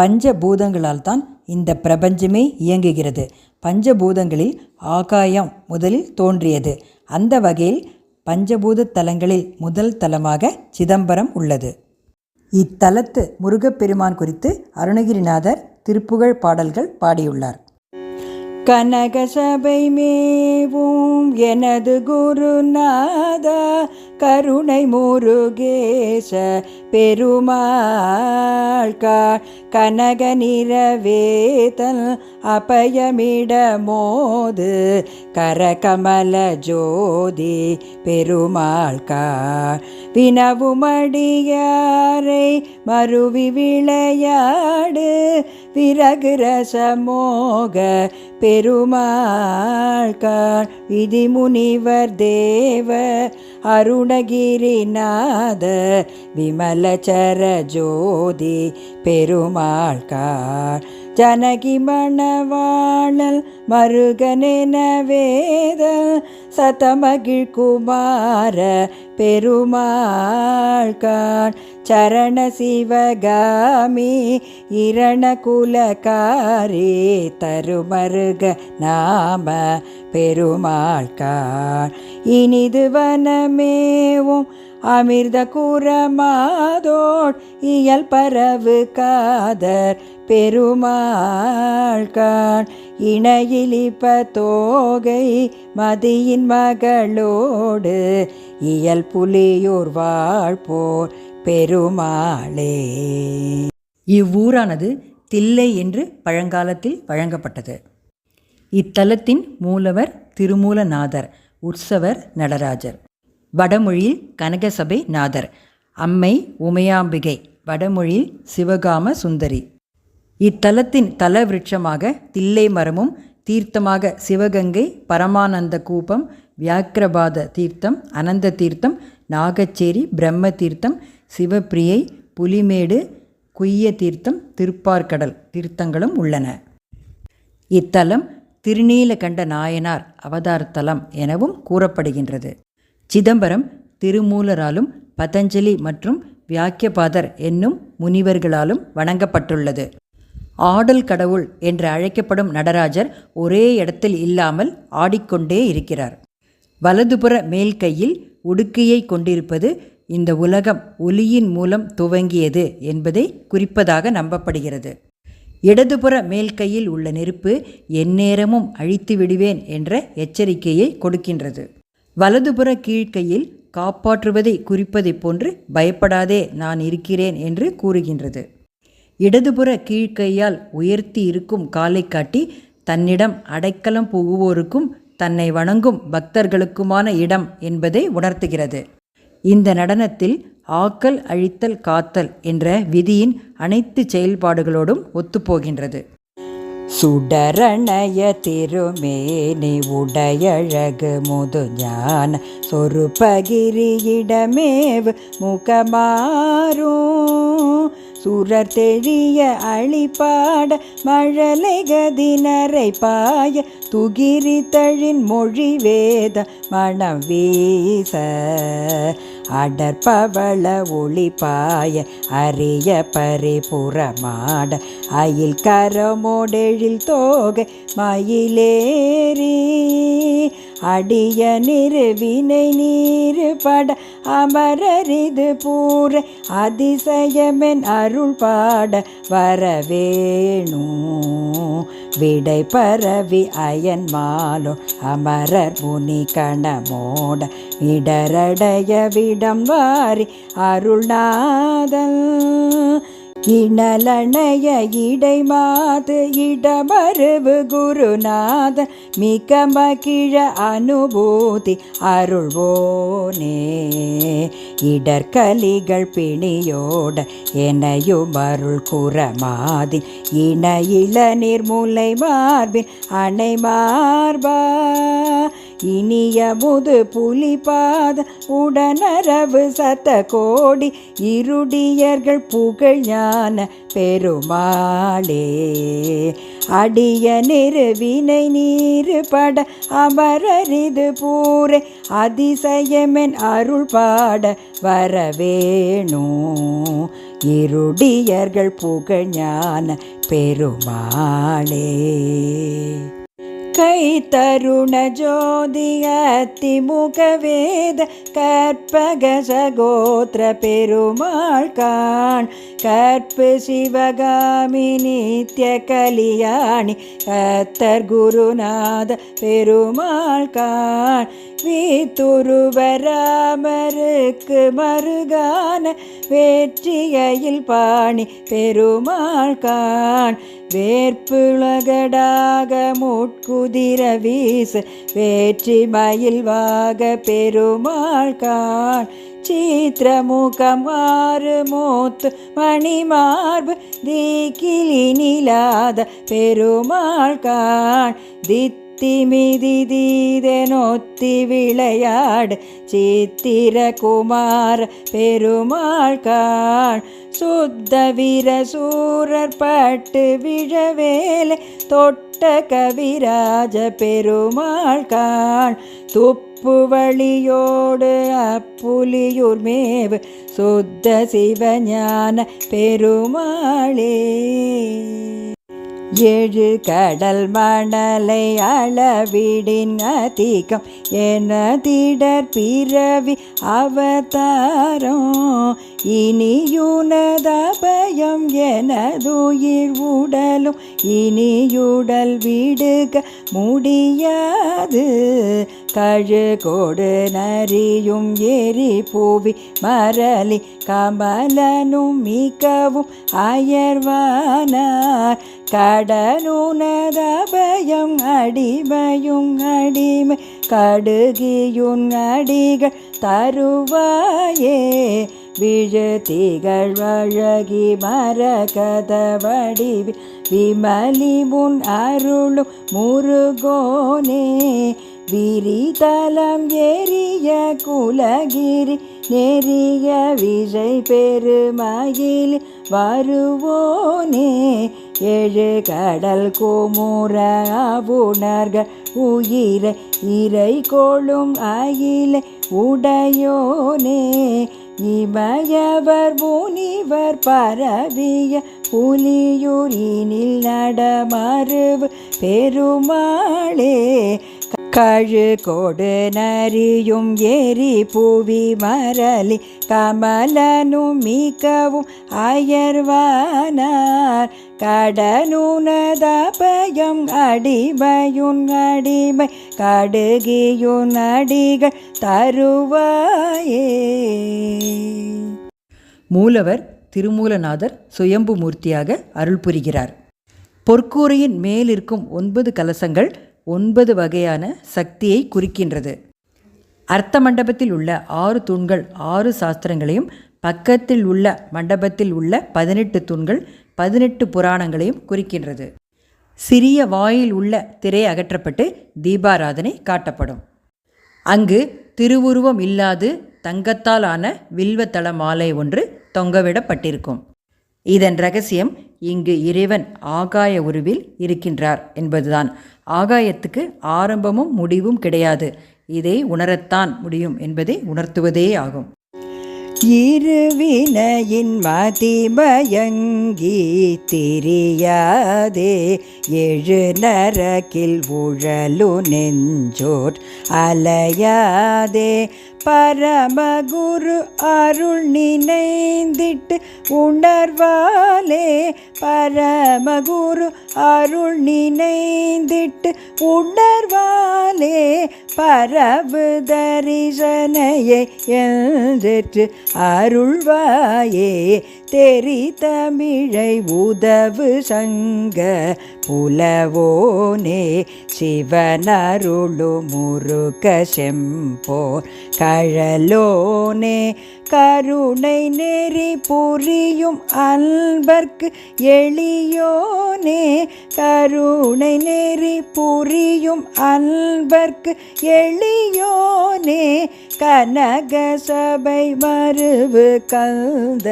பஞ்சபூதங்களால் தான் இந்த பிரபஞ்சமே இயங்குகிறது. பஞ்சபூதங்களில் ஆகாயம் முதலில் தோன்றியது. அந்த வகையில் பஞ்சபூத தலங்களில் முதல் தலமாக சிதம்பரம் உள்ளது. இத்தலத்து முருகப்பெருமான் குறித்து அருணகிரிநாதர் திருப்புகழ் பாடல்கள் பாடியுள்ளார். கனகசபை மேவும் எனது குருநாதா கருணை முருகேச பெருமாள் கனக நிறவேதல் அபயமிடமோது கரகமல ஜோதி பெருமாள் பெருமாள்கா வினவுமடியாரை மருவி விளையாடு விறகு ரசமோக பெருமாள் பெருமாள்காள் விதிமுனிவர் தேவ அருணகிரிநாத விமலச்சர ஜோதி பெருமாள்காள் ஜனகி மணவாழல் மருகனென வேதல் சதமகிழ் குமார பெருமாள்காள் சரண சிவகாமி இரண குலகாரி தருமருக நாம பெருமாள்காள் இனிது வனமேவும் அமிர்த குரமாதோட் இயல் பரவு காதர் பெருமாள்கான் இணையிலிப்ப தோகை மதியின் மகளோடு இயல் புலியூர் வாழ்போர் பெருமாளே. இவ்வூரானது தில்லை என்று பழங்காலத்தில் வழங்கப்பட்டது. இத்தலத்தின் மூலவர் திருமூலநாதர் உற்சவர் நடராஜர். வடமொழியில் கனகசபை நாதர் அம்மை உமையாம்பிகை வடமொழியில் சிவகாம சுந்தரி. இத்தலத்தின் தல விருட்சமாக தில்லை மரமும் தீர்த்தமாக சிவகங்கை பரமானந்த கூப்பம் வியாக்கிரபாத தீர்த்தம் அனந்த தீர்த்தம் நாகச்சேரி பிரம்ம தீர்த்தம் சிவப்பிரியை புலிமேடு குய்ய தீர்த்தம் திருப்பார்கடல் தீர்த்தங்களும் உள்ளன. இத்தலம் திருநீலகண்ட நாயனார் அவதாரத்தலம் எனவும் கூறப்படுகின்றது. சிதம்பரம் திருமூலராலும் பதஞ்சலி மற்றும் வியாக்கியபாதர் என்னும் முனிவர்களாலும் வணங்கப்பட்டுள்ளது. ஆடல் கடவுள் என்று அழைக்கப்படும் நடராஜர் ஒரே இடத்தில் இல்லாமல் ஆடிக்கொண்டே இருக்கிறார். வலதுபுற மேல் கையில் உடுக்கையை கொண்டிருப்பது இந்த உலகம் ஒலியின் மூலம் துவங்கியது என்பதை குறிப்பதாக நம்பப்படுகிறது. இடதுபுற மேல் கையில் உள்ள நெருப்பு எந்நேரமும் அழித்து விடுவேன் என்ற எச்சரிக்கையை கொடுக்கின்றது. வலதுபுற கீழ்க்கையில் காப்பாற்றுவதை குறிப்பதைப் போன்று பயப்படாதே நான் இருக்கிறேன் என்று கூறுகின்றது. இடதுபுற கீழ்க்கையால் உயர்த்தி இருக்கும் காலை காட்டி தன்னிடம் அடைக்கலம் புகுவோருக்கும் தன்னை வணங்கும் பக்தர்களுக்குமான இடம் என்பதை உணர்த்துகிறது. இந்த நடனத்தில் ஆக்கல் அழித்தல் காத்தல் என்ற விதியின் அனைத்து செயல்பாடுகளோடும் ஒத்துப்போகின்றது. சுடரணய திருமேனி உடையழகு முது ஞான சொருபகிரியிடமேவு முகமாறும். சுரர் தெழிய அழிப்பாட மழலைகதினரை பாய துகிரி தழின் மொழி வேத மணம் வீச. அடற்பவள ஒளிப்பாய அரிய பரிபுறமாட அயில் கரமோடெழில் தோகை மயிலேறி. அடிய நிறுவினை நீரு பட அமரரிது பூர அதிசயமென் அருள் பாட வரவேணும் விடை பரவி அயன் மாலோ அமரர் முனி கணமோட இடரடைய விடம் வாரி அருள்நாதல் இணலணைய இடை மாது இடமருவு குருநாத மிக மகிழ அனுபூதி அருள்வோனே. இடர்கலிகள் பிணியோட எனையும் அருள் குறமாதி இணையில இளநீர் மார்பின் அணை மார்பா இனிய முது புலிபாத உடனரவு சத்த கோடி இருடியர்கள் புகழ் ஞான பெருமாளே. அடிய நிறுவினை நீரு பட அமரரிது பூரே அதிசயமென் அருள் பாட வரவேணோ. இருடியர்கள் புகழான பெருமாளே. கை தருண ஜோதி அத்திமுக வேத கற்பக சகோத்திர பெருமாள் கான் கற்பு சிவகாமி நித்திய கலியாணி கத்தர் குருநாத பெருமாள் கான் வீத்துருவராமருக்கு மருகான வேற்றியையில் பாணி பெருமாள் கான் வேற்புலகடாக முட்குதிர வீசு வேற்றி மயில்வாக பெருமாள் கான் சீத்திரமுகம் ஆறு மூத்து மணிமார்பு தீக்கிலி நிலாத பெருமாள் கான் தித் திமிதி தீதனொத்தி விளையாடு சித்திர குமார பெருமாள் கான் சுத்த வீர சூரர் பட்ட கவிராஜ பெருமாள் காள். துப்பு வழியோடு அப்புலியூர் மேவு. சுத்த சிவஞான பெருமாளே. ஏழு கடல் மணலை அளவிடின் அதிகம். என திடர் பிறவி அவதாரம். இனியுனதபயம் எனதுயிர் உடலும் இனியுடல் விடுக முடியாது. கழுகோடு நரியும் எரி பூவி மரளி கமலனும் மிகவும் அயர்வானார். கடனுனதபயம் அடிமையும் அடிமை கடுகியுன் அடிகள் தருவாயே விழுத்திகள் வழகி மரகத வடிவி விமலி முன் அருளும் முருகோனே விரிதலம் எரிய குலகிரி நெறிய விஜய் பெருமகில் வருவோனே ஏழு கடல் கோமுற அவுணர்கள் உயிரை இறை கோளும் அகில உடையோனே. இமயவர் முனிவர் பரவிய புலியூரினில் நடமருவு பெருமாளே. கழு கொடு நரியும் எரி புவி மரளி கமலனும் மிகவும் அயர்வானார். கடனுனதபயம் அடிமையுன் அடிமை கடுகியுன் அடிகள் தருவாயே. மூலவர் திருமூலநாதர் சுயம்பு மூர்த்தியாக அருள் புரிகிறார். பொற்கூரையின் மேலிருக்கும் ஒன்பது கலசங்கள் ஒன்பது வகையான சக்தியை குறிக்கின்றது. அர்த்த மண்டபத்தில் உள்ள ஆறு தூண்கள் ஆறு சாஸ்திரங்களையும் பக்கத்தில் உள்ள மண்டபத்தில் உள்ள பதினெட்டு தூண்கள் பதினெட்டு புராணங்களையும் குறிக்கின்றது. சிறிய வாயில் உள்ள திரை அகற்றப்பட்டு தீபாராதனை காட்டப்படும். அங்கு திருவுருவம் இல்லாது தங்கத்தால் ஆன வில்வத்தள மாலை ஒன்று தொங்கவிடப்பட்டிருக்கும். இதன் ரகசியம் இங்கு இறைவன் ஆகாய உருவில் இருக்கின்றார் என்பதுதான். ஆகாயத்துக்கு ஆரம்பமும் முடிவும் கிடையாது. இதை உணரத்தான் முடியும் என்பதை உணர்த்துவதே ஆகும். இருவினையின் மதிமயங்கி தெரியாதே எழு நரக்கில் உழலு நெஞ்சோர் அலையாதே பரமகுரு அருள் நினைந்திட்டு உணர்வாலே பரமகுரு அருள் நினைந்திட்டு உணர்வாலே பரவு தரிசனையை என்றெற்று அருள்வாயே. தெரி தமிழை உதவு சங்க புலவோனே. சிவனருளு முருக செம்போர் கழலோனே கருணை நெறி புரியும் அன்பர்க்கு எளியோனே கருணை நெறி புரியும் அன்பர்க்கு எளியோனே கனக சபை மறுவு கந்த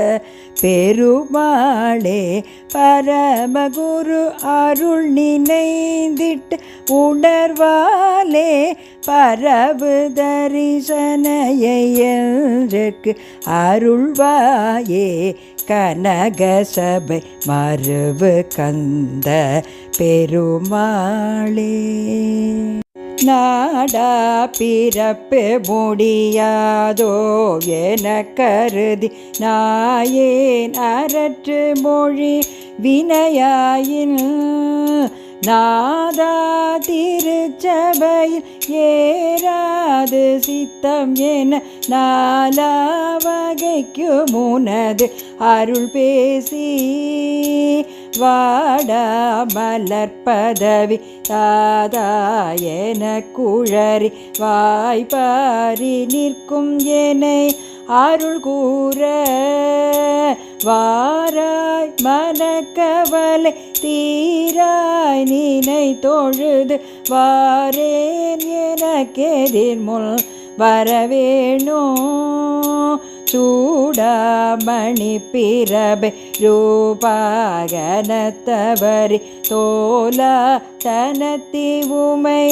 பெருமாளே பரமகுரு அருள் நினைந்திட்டு உணர்வாலே பரவு தரிசனையற்கு அருள்வாயே. கனகசபை மறுவு கந்த பெருமாளே. நாடா பிறப்பு முடியாதோ என கருதி நாயேன் அரற்று மொழி வினையாயின் நாதா திருச்சபையில் ஏறாது சித்தம் என நாலா வகைக்கு முனது அருள் பேசி வாடா மலர்பதவி தாதா குழறி வாய்ப்பாரி நிற்கும் எனை அருள் கூற. வாராய் மனக்கவலை தீராய் நீனை தொழுது வாரேன் எனக்கெதிர் முள் வரவேணும். சூடாமணி பிறபை ரூபாகனத்தவரி தோலா தனத்தி உமை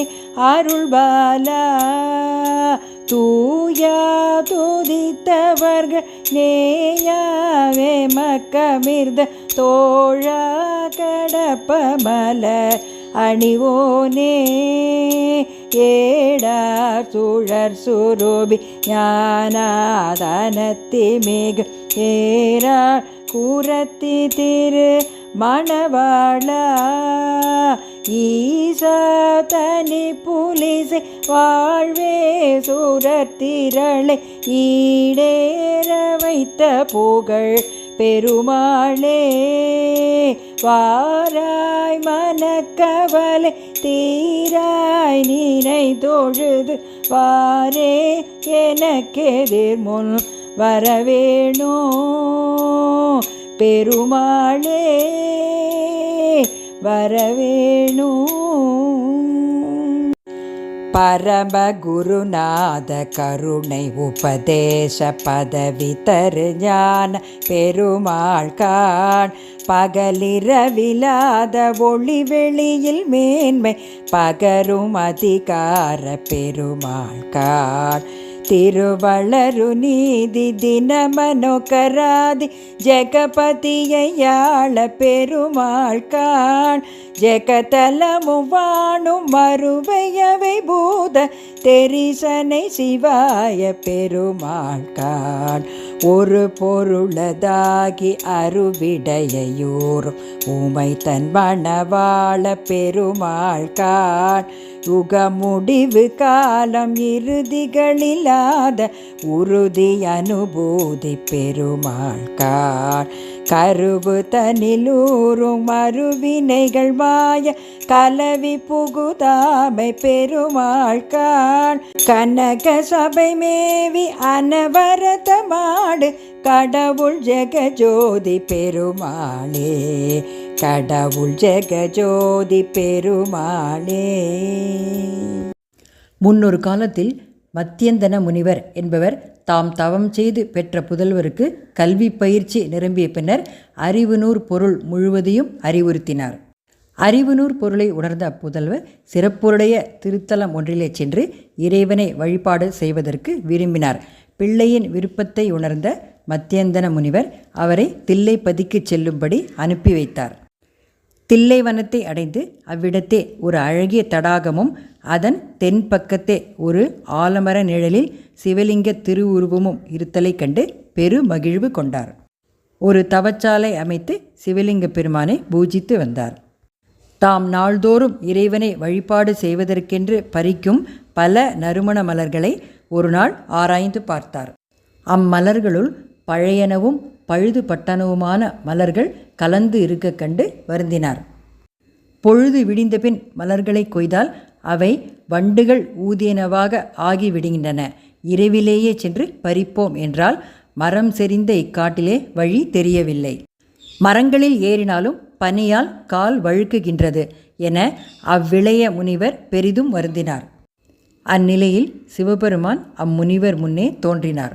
அருள்பாலா தூயா துதித்தவர்கள் நேயாவே மக்கமிர்த தோழா கடப்ப மலர் அணிவோனே. கேடார் சுழற் சுரூபி ஞானாதனத்தி மிகு ஏறாள் கூரத்தி திரு மணவாளா. ஈசா தனி புலிசை வாழ்வே சுரத்திரளை ஈடேற வைத்த புகழ் பெருமாளே வாராய் மனக்கவலை தீராய் நீனை தொழுது வாரே எனக்கெதிர் முன் வரவேணோ. பெருமாளே வரவேணோ. பரமகுருநாத கருணை உபதேச பதவி தரு ஞான பெருமாள் காண். பகலிரவிலாத ஒளி வெளியில் மேன்மை பகரும் அதிகார பெருமாள் காண். తిరువళరు నీది దినమనొకరాది జగపతియయాళ பெருமாள் காண். ஜெகதலமு வாணும் மறுவையவை பூத தெரிசனை சிவாய பெருமாள் காண். ஒரு பொருளதாகி அருவிடையூர் உமை தன் மணவாள பெருமாள் காண். யுக முடிவு காலம் இறுதிகளில்லாத உறுதி அனுபூதி பெருமாள் காண் கருவு தனிலூரும் மறுவினைகள் மாய கலவி புகுதாமை பெருமாள் காண் கனக சபை மேவி அனவரதமாடு கடவுள் ஜெகஜோதி பெருமாளே. கடவுள் ஜெகஜோதி பெருமாளே. முன்னொரு காலத்தில் மத்தியந்தன முனிவர் என்பவர் தாம் தவம் செய்து பெற்ற புதல்வருக்கு கல்வி பயிற்சி நிரம்பிய பின்னர் அறிவுநூர் பொருள் முழுவதையும் அறிவுறுத்தினார். அறிவுநூர் பொருளை உணர்ந்த அப்புதல்வர் சிறப்புடைய திருத்தலம் ஒன்றிலே சென்று இறைவனை வழிபாடு செய்வதற்கு விரும்பினார். பிள்ளையின் விருப்பத்தை உணர்ந்த மத்தியந்தன முனிவர் அவரை தில்லை பதிக்கு செல்லும்படி அனுப்பி வைத்தார். தில்லைவனத்தை அடைந்து அவ்விடத்தே ஒரு அழகிய தடாகமும் அதன் தென்பக்கத்தே ஒரு ஆலமர நிழலில் சிவலிங்க திருவுருவமும் இருத்தலைக் கண்டு பெரு மகிழ்வு கொண்டார். ஒரு தவச்சாலை அமைத்து சிவலிங்க பெருமானை பூஜித்து வந்தார். தாம் நாள்தோறும் இறைவனை வழிபாடு செய்வதற்கென்று பறிக்கும் பல நறுமண மலர்களை ஒரு நாள் ஆராய்ந்து பார்த்தார். அம்மலர்களுள் பழையனவும் பழுது பட்டணவுமான மலர்கள் கலந்து இருக்க கண்டு வருந்தினார். பொழுது விடிந்தபின் மலர்களை கொய்தால் அவை வண்டுகள் ஊதியனவாக ஆகிவிடுகின்றன இரவிலேயே சென்று பறிப்போம் என்றால் மரம் செறிந்த இக்காட்டிலே வழி தெரியவில்லை. மரங்களில் ஏறினாலும் பனியால் கால் வழுக்குகின்றது என அவ்விளைய முனிவர் பெரிதும் வருந்தினார். அந்நிலையில் சிவபெருமான் அம்முனிவர் முன்னே தோன்றினார்.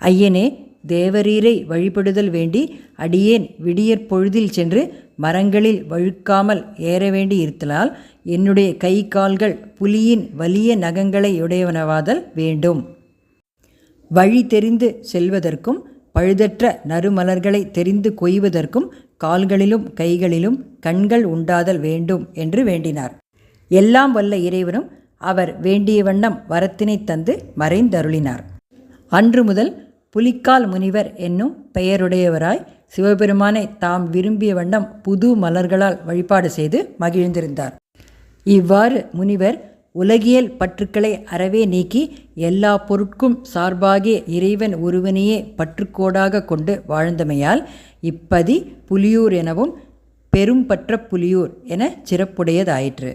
ஐயனே தேவரீரை வழிபடுதல் வேண்டி அடியேன் விடியற் பொழுதில் சென்று மரங்களில் வழுக்காமல் ஏற வேண்டி இருத்தலால் என்னுடைய கை கால்கள் புலியின் வலிய நகங்களை உடையவனவாதல் வேண்டும். வழி தெரிந்து செல்வதற்கும் பழுதற்ற நறுமலர்களை தெரிந்து கொய்வதற்கும் கால்களிலும் கைகளிலும் கண்கள் உண்டாதல் வேண்டும் என்று வேண்டினார். எல்லாம் வல்ல இறைவனும் அவர் வேண்டிய வண்ணம் வரத்தினை தந்து மறைந்தருளினார். அன்று முதல் புலிக்கால் முனிவர் என்னும் பெயருடையவராய் சிவபெருமானை தாம் விரும்பிய வண்ணம் புது மலர்களால் வழிபாடு செய்து மகிழ்ந்திருந்தார். இவ்வாறு முனிவர் உலகியல் பற்றுக்களை அறவே நீக்கி எல்லா பொருட்கும் சார்பாகிய இறைவன் ஒருவனையே பற்றுக்கோடாக கொண்டு வாழ்ந்தமையால் இப்பதி புலியூர் எனவும் பெரும்பற்ற புலியூர் என சிறப்புடையதாயிற்று.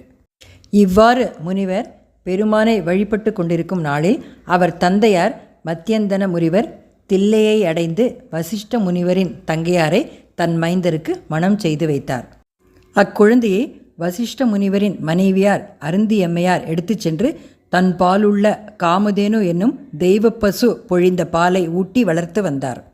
இவ்வாறு முனிவர் பெருமானை வழிபட்டு கொண்டிருக்கும் நாளில் அவர் தந்தையார் மத்தியந்தன முனிவர் தில்லையை அடைந்து வசிஷ்ட முனிவரின் தங்கையாரை தன் மைந்தருக்கு மணம் செய்து வைத்தார். அக்குழந்தையை வசிஷ்ட முனிவரின் மனைவியார் அருந்தியம்மையார் எடுத்துச் சென்று தன் பாலுள்ள காமதேனு என்னும் தெய்வப்பசு பொழிந்த பாலை ஊட்டி வளர்த்து வந்தார்.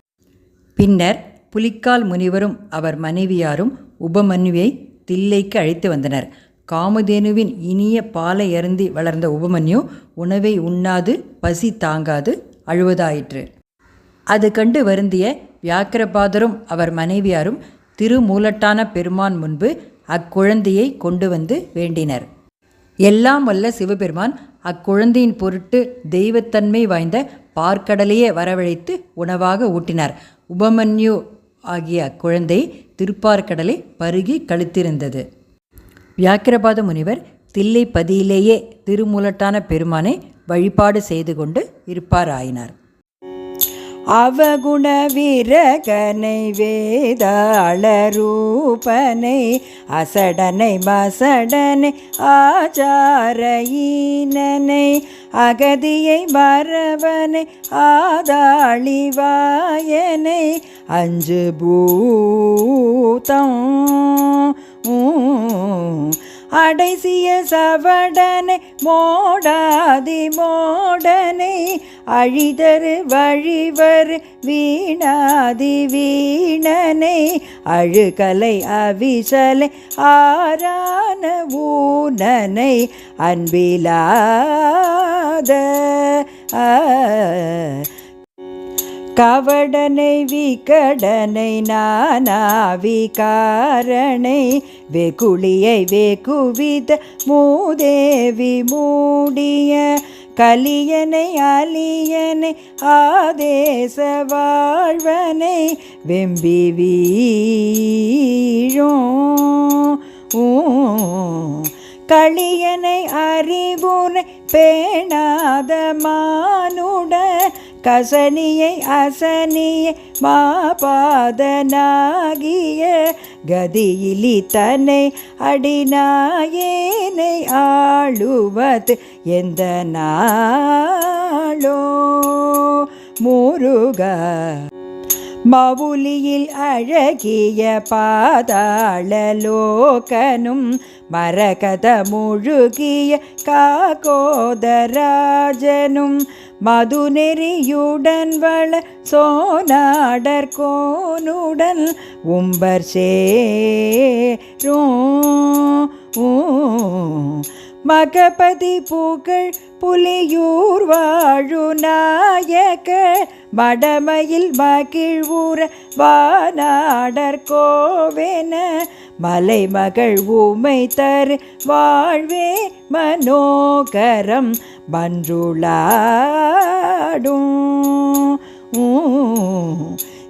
பின்னர் புலிக்கால் முனிவரும் அவர் மனைவியாரும் உபமன்யுவை தில்லைக்கு அழைத்து வந்தனர். காமதேனுவின் இனிய பாலை அருந்தி வளர்ந்த உபமன்யு உணவை உண்ணாது பசி தாங்காது அழுவதாயிற்று. அது கண்டு வருந்திய வியாக்கிரபாதரும் அவர் மனைவியாரும் திருமூலட்டான பெருமான் முன்பு அக்குழந்தையை கொண்டு வந்து வேண்டினர். எல்லாம் வல்ல சிவபெருமான் அக்குழந்தையின் பொருட்டு தெய்வத்தன்மை வாய்ந்த பார்க்கடலையே வரவழைத்து உணவாக ஊட்டினார். உபமன்யு ஆகிய அக்குழந்தை திருப்பார்க்கடலை பருகி கழித்திருந்தது. வியாக்கிரபாத முனிவர் தில்லைப்பதியிலேயே திருமூலட்டான பெருமானை வழிபாடு செய்து கொண்டு இருப்பாராயினார். அவகுண வீரகனை வேதாள ரூபனை அசடனை மசடனை ஆச்சாரயினனை அகதியை மறவனை ஆதாளிவாயனை அஞ்சு பூதம் அடைசிய சவடனை மோடாதி மோடனை அழிதரு வழிவர் வீணாதி வீணனை அழுகலை அவிசலை ஆரான ஊனனை அன்பிலாத ஆ கவடனை விகடனை நானாவி காரணை வெகுளியை வெகுவித மூதேவி மூடிய கலியனை அலியனை ஆதேச வாழ்வனை வெம்பி வீழும் களியனை அறிவுனை பேணாத மானுட கசனியை அசனியை மாபாதனாகிய கதியிலி தன்னை அடிநாயேனை ஆளுவது எந்த நாளோ? முருகா மவுலியில் அழகிய பாதாளலோகனும் மரகத முழுகிய காகோதராஜனும் மது நெறியுடன் வள சோனாடர் கோனுடன் உம்பர் சேரும் மகபதி புகழ் புலியூர் வாழு நாயக மடமையில் மகிழ்வூர வானாடர் கோவென மலைமகள் ஊமை தரு வாழ்வே மனோகரம் மன்றுளாடும்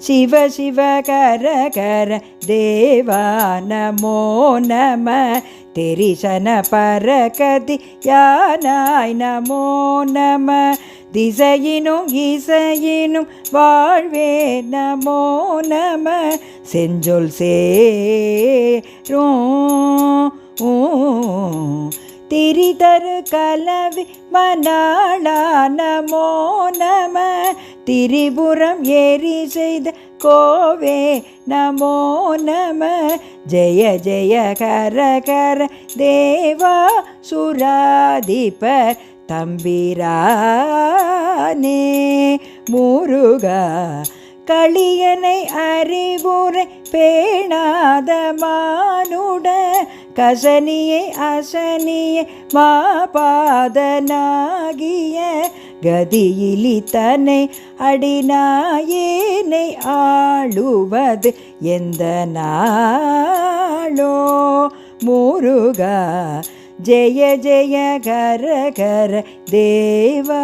சிவ சிவ கர கர தேவா நமோ நம. தெரிசன பரகதி யானாய் நமோ நம. திசையினும் இசையினும் வாழ்வே நமோ நம. செஞ்சொல் சேரும். திரிதரு கலவி மனாளா நமோ நம திரிபுரம் ஏறி செய்த கோவே நமோ நம. ஜெய ஜெய கர கர தேவா சுராதிப தம்பிரானே. முருகா களியனை அறிவுரை பேணாதமா கசனியே அசனியே மாபாதனாகிய கதியிலி தன்னை அடிநாயேனை ஆளுவது எந்த நாளோ? முருகா ஜெய ஜெய கர கர தேவா.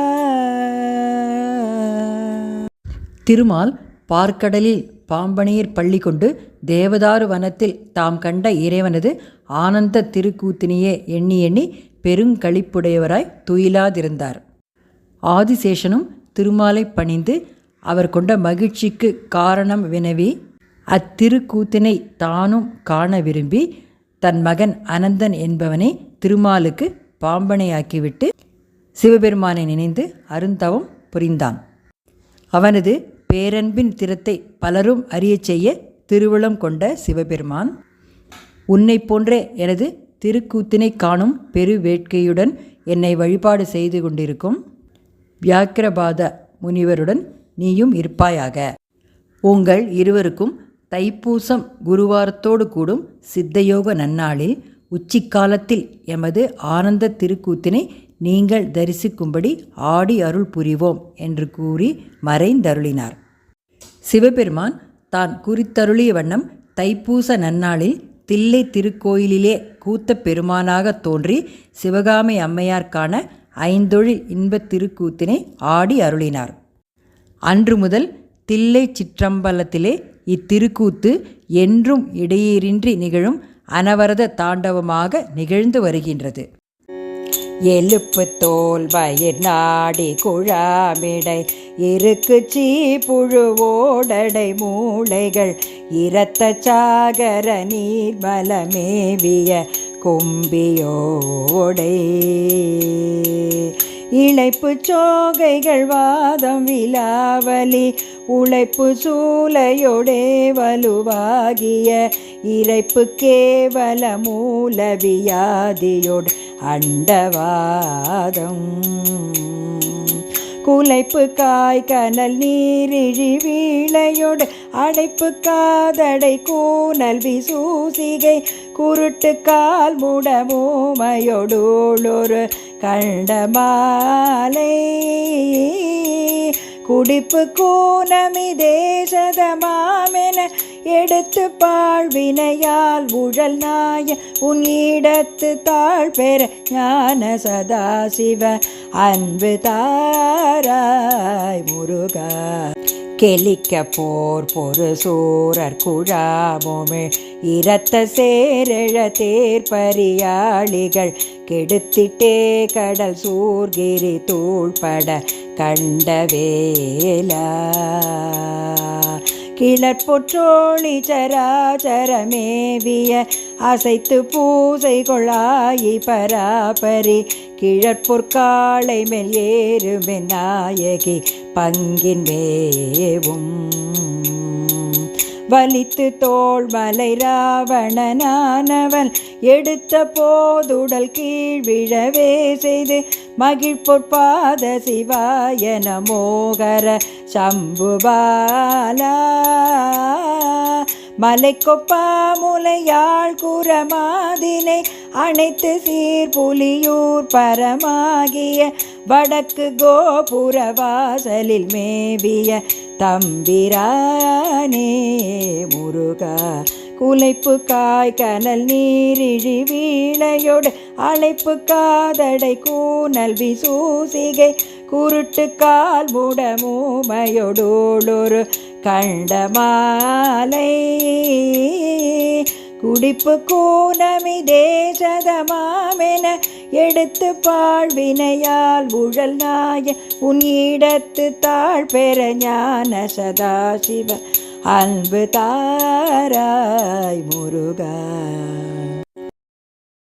திருமால் பார்க்கடலில் பாம்பனீர் பள்ளி கொண்டு தேவதாரு வனத்தில் தாம் கண்ட இறைவனது ஆனந்த திருக்கூத்தினையே எண்ணி எண்ணி பெருங்களிப்புடையவராய் துயிலாதிருந்தார். ஆதிசேஷனும் திருமாலை பணிந்து அவர் கொண்ட மகிழ்ச்சிக்கு காரணம் வினவி அத்திருக்கூத்தினை தானும் காண விரும்பி தன் மகன் அனந்தன் என்பவனை திருமாலுக்கு பாம்பனையாக்கிவிட்டு சிவபெருமானை நினைந்து அருந்தவம் புரிந்தான். அவனது பேரன்பின் திறத்தை பலரும் அறியச் செய்ய திருவளம் கொண்ட சிவபெருமான். உன்னைப் போன்றே எனது திருக்கூத்தினை காணும் பெரு வேட்கையுடன் என்னை வழிபாடு செய்து கொண்டிருக்கும் வியாக்கிரபாத முனிவருடன் நீயும் இருப்பாயாக. உங்கள் இருவருக்கும் தைப்பூசம் குருவாரத்தோடு கூடும் சித்தயோக நன்னாளில் உச்சிக்காலத்தில் எமது ஆனந்த திருக்கூத்தினை நீங்கள் தரிசிக்கும்படி ஆடி அருள் புரிவோம் என்று கூறி மறைந்தருளினார். சிவபெருமான் தான் குறித்தருளிய வண்ணம் தைப்பூச நன்னாளில் தில்லை திருக்கோயிலிலே கூத்த பெருமானாக தோன்றி சிவகாமி அம்மையார்க்கான ஐந்தொழில் இன்பத் திருக்கூத்தினை ஆடி அருளினார். அன்று முதல் தில்லை சிற்றம்பலத்திலே இத்திருக்கூத்து என்றும் இடையீரின்றி நிகழும் அனவரத தாண்டவமாக நிகழ்ந்து வருகின்றது. எழுப்பு தோல் வயிர் நாடி குழாமிடை. இருக்கு சீ புழுவோடடை மூளைகள். இரத்த சாகர நீர்மலமேவிய கும்பியோடை இழைப்பு சோகைகள் வாதம் விலாவலி. உழைப்பு சூளையொடே வலுவாகிய. இறைப்பு கேவல மூலவியாதியோடு அண்டவாதம். குலைப்பு காய் கனல் நீரிழி வீழையோடு அடைப்பு காதடை கூனல் விசூசிகை குருட்டு கால் முடமூமையொடூளொரு கண்டமாலை குடிப்பு கூனமி தேசதமாமென எடுத்து பாழ்வினையால் உழல் நாய உன் இடத்து தாழ் பெற ஞான சதாசிவ அன்பு தாராய் முருகா. கெலிக்க போர் பொறு சூரர் குழாமுமிழ் இரத்த சேரழ தேர்பரியாளிகள் கெடுத்திட்டே கடல் சூர்கிரி தூள்பட கண்டவேலா கிளற்பொற்றோழி சராச்சரமேவிய அசைத்து பூசை கொழாயி பராபரி. கிழற்பொற்காளை மேல் ஏறுமென் நாயகி பங்கின் மேவும். வலித்து தோல் மலை ராவணனானவன் எடுத்த போதுடல் கீழ் விழவே செய்து மகிழ்பொற்பாத சிவாய நமோகர சம்புபாலா. மலைக்கொப்பா முலையாள் குரமாதினை அனைத்து சீர்புலியூர் பரமாகிய வடக்கு கோபுர வாசலில் மேவிய தம்பிரானே முருகா. குலைப்பு காய் கனல் நீரிழி வீழையோடு அழைப்பு காதடை கூனல் விசூசிகை குருட்டு கால் முடமூமையொடோளொரு கண்டமாலை குடிப்பு கூனமி தேசதமாமென எடுத்து பாழ்வினையால் உழல் நாய உன் இடத்து தாழ் பெற ஞான சதாசிவ அன்பு தாராய் முருகா.